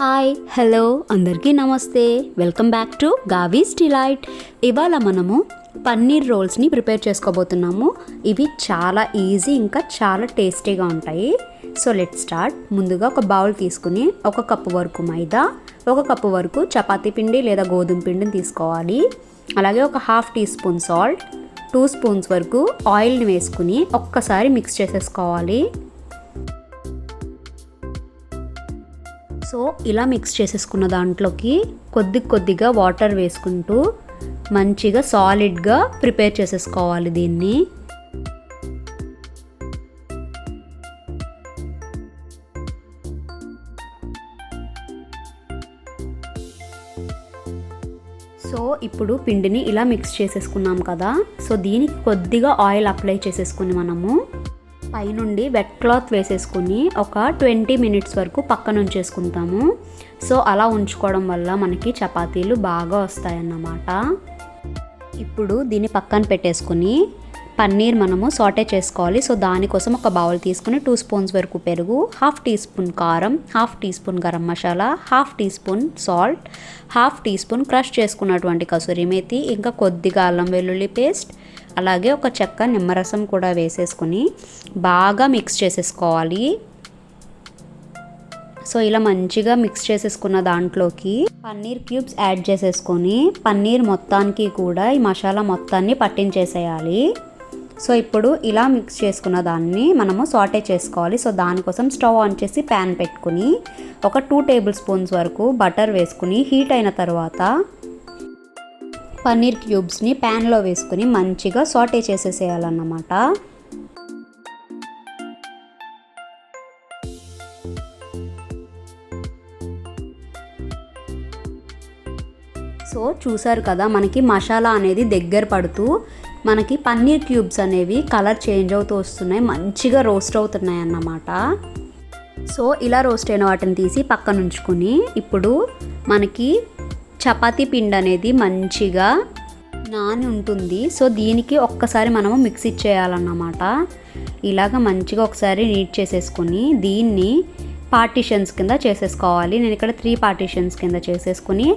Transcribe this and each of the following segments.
Hi. Hello అందరికీ నమస్తే. Welcome back to Gavi's Delight. ఇవాళ మనము పన్నీర్ రోల్స్ని ప్రిపేర్ చేసుకోబోతున్నాము. ఇవి చాలా ఈజీ ఇంకా చాలా టేస్టీగా ఉంటాయి. So let start. ముందుగా ఒక బౌల్ తీసుకుని ఒక కప్పు వరకు మైదా ఒక కప్పు వరకు చపాతీ పిండి లేదా గోధుమ పిండిని తీసుకోవాలి. అలాగే ఒక half teaspoon salt two spoons వరకు ఆయిల్ని వేసుకుని ఒక్కసారి మిక్స్ చేసేసుకోవాలి. సో ఇలా మిక్స్ చేసేసుకున్న దాంట్లోకి కొద్ది కొద్దిగా వాటర్ వేసుకుంటూ మంచిగా సాలిడ్గా ప్రిపేర్ చేసేసుకోవాలి దీన్ని. సో ఇప్పుడు పిండిని ఇలా మిక్స్ చేసేసుకున్నాం కదా. సో దీనికి కొద్దిగా ఆయిల్ అప్లై చేసేసుకుని మనము పైనుండి వెట్ క్లాత్ వేసేసుకుని ఒక ట్వంటీ మినిట్స్ వరకు పక్కన ఉంచేసుకుంటాము. సో అలా ఉంచుకోవడం వల్ల మనకి చపాతీలు బాగా వస్తాయన్నమాట. ఇప్పుడు దీన్ని పక్కన పెట్టేసుకుని పన్నీర్ మనము సాటే చేసుకోవాలి. సో దానికోసం ఒక బౌల్ తీసుకుని టూ స్పూన్స్ వరకు పెరుగు హాఫ్ టీ స్పూన్ కారం half teaspoon garam masala half teaspoon salt half teaspoon crush చేసుకున్నటువంటి కసూరి మేతి ఇంకా కొద్దిగా అల్లం వెల్లుల్లి పేస్ట్ అలాగే ఒక చెక్క నిమ్మరసం కూడా వేసేసుకుని బాగా మిక్స్ చేసేసుకోవాలి. సో ఇలా మంచిగా మిక్స్ చేసేసుకున్న దాంట్లోకి పన్నీర్ క్యూబ్స్ యాడ్ చేసేసుకొని పన్నీర్ మొత్తానికి కూడా ఈ మసాలా మొత్తాన్ని పట్టించేసేయాలి. సో ఇప్పుడు ఇలా మిక్స్ చేసుకున్న దాన్ని మనము సాటే చేసుకోవాలి. సో దానికోసం స్టవ్ ఆన్ చేసి ప్యాన్ పెట్టుకుని ఒక టూ టేబుల్ స్పూన్స్ వరకు బటర్ వేసుకుని హీట్ అయిన తర్వాత పన్నీర్ క్యూబ్స్ని ప్యాన్లో వేసుకుని మంచిగా సాటే చేసేసేయాలన్నమాట. సో చూసారు కదా మనకి మసాలా అనేది దగ్గర పడుతూ మనకి పన్నీర్ క్యూబ్స్ అనేవి కలర్ చేంజ్ అవుతూ వస్తున్నాయి మంచిగా రోస్ట్ అవుతున్నాయి అన్నమాట. సో ఇలా రోస్ట్ అయిన వాటిని తీసి పక్కన ఉంచుకొని ఇప్పుడు మనకి చపాతీ పిండి అనేది మంచిగా నాని ఉంటుంది. సో దీనికి ఒక్కసారి మనము మిక్స్ ఇచ్చేయాలన్నమాట. ఇలాగ మంచిగా ఒకసారి నీట్ చేసేసుకొని దీన్ని పార్టీషన్స్ కింద చేసేసుకోవాలి. నేను ఇక్కడ త్రీ పార్టీషన్స్ కింద చేసేసుకుని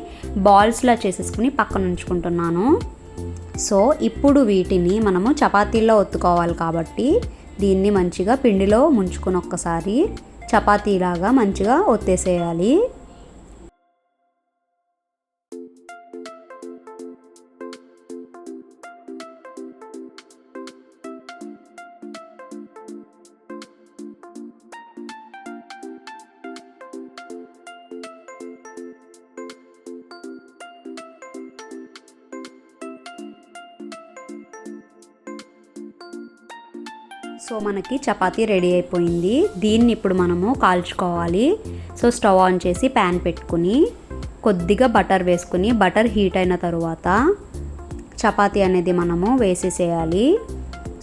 బాల్స్లా చేసేసుకుని పక్కన ఉంచుకుంటున్నాను. సో ఇప్పుడు వీటిని మనము చపాతీల్లో ఒత్తుకోవాలి కాబట్టి దీన్ని మంచిగా పిండిలో ముంచుకుని ఒక్కసారి చపాతీలాగా మంచిగా ఒత్తేసేయాలి. సో మనకి చపాతీ రెడీ అయిపోయింది. దీన్ని ఇప్పుడు మనము కాల్చుకోవాలి. సో స్టవ్ ఆన్ చేసి ప్యాన్ పెట్టుకుని కొద్దిగా బటర్ వేసుకుని బటర్ హీట్ అయిన తర్వాత చపాతీ అనేది మనము వేసేసేయాలి.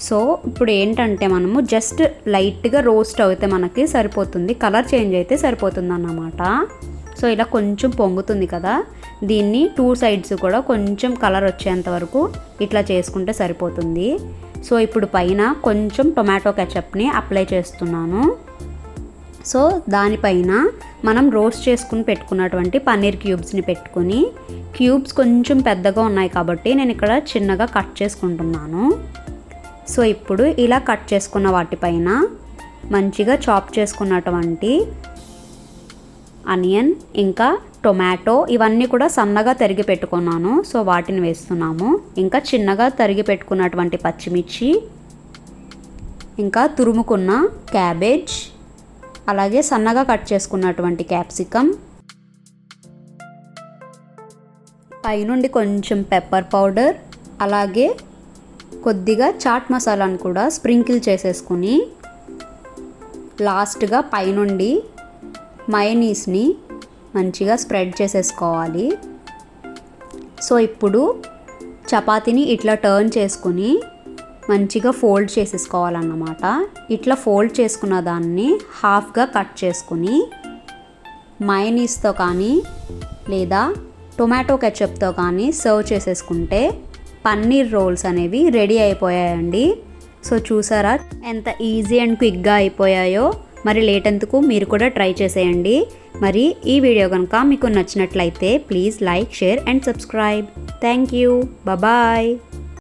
సో ఇప్పుడు ఏంటంటే మనము జస్ట్ లైట్గా రోస్ట్ అయితే మనకి సరిపోతుంది. కలర్ చేంజ్ అయితే సరిపోతుంది అన్నమాట సో ఇలా కొంచెం పొంగుతుంది కదా. దీన్ని టూ సైడ్స్ కూడా కొంచెం కలర్ వచ్చేంత వరకు ఇట్లా చేసుకుంటే సరిపోతుంది. సో ఇప్పుడు పైన కొంచెం టొమాటో కెచప్ని అప్లై చేస్తున్నాను. సో దానిపైన మనం రోస్ట్ చేసుకుని పెట్టుకున్నటువంటి పన్నీర్ క్యూబ్స్ని పెట్టుకొని క్యూబ్స్ కొంచెం పెద్దగా ఉన్నాయి కాబట్టి నేను ఇక్కడ చిన్నగా కట్ చేసుకుంటున్నాను. సో ఇప్పుడు ఇలా కట్ చేసుకున్న వాటిపైన మంచిగా చాప్ చేసుకున్నటువంటి అనియన్ ఇంకా టొమాటో ఇవన్నీ కూడా సన్నగా తరిగి పెట్టుకున్నాను. సో వాటిని వేస్తున్నాము. ఇంకా చిన్నగా తరిగి పెట్టుకున్నటువంటి పచ్చిమిర్చి ఇంకా తురుముకున్న క్యాబేజ్ అలాగే సన్నగా కట్ చేసుకున్నటువంటి క్యాప్సికమ్ పైనుండి కొంచెం పెప్పర్ పౌడర్ అలాగే కొద్దిగా చాట్ మసాలాను కూడా స్ప్రింకిల్ చేసేసుకుని లాస్ట్గా పైనుండి మయనీస్ని మంచిగా స్ప్రెడ్ చేసేసుకోవాలి. సో ఇప్పుడు చపాతీని ఇట్లా టర్న్ చేసుకుని మంచిగా ఫోల్డ్ చేసేసుకోవాలన్నమాట. ఇట్లా ఫోల్డ్ చేసుకున్న దాన్ని హాఫ్గా కట్ చేసుకుని మయనీస్తో కానీ లేదా టొమాటో కెచప్తో కానీ సర్వ్ చేసేసుకుంటే పన్నీర్ రోల్స్ అనేవి రెడీ అయిపోయాయండి. సో చూసారా ఎంత ఈజీ అండ్ క్విక్గా అయిపోయాయో. మరి లేట్ ఎందుకు? మీరు కూడా ట్రై చేసేయండి. మరి ఈ వీడియో కనుక మీకు నచ్చినట్లయితే please like share and subscribe. Thank you. Bye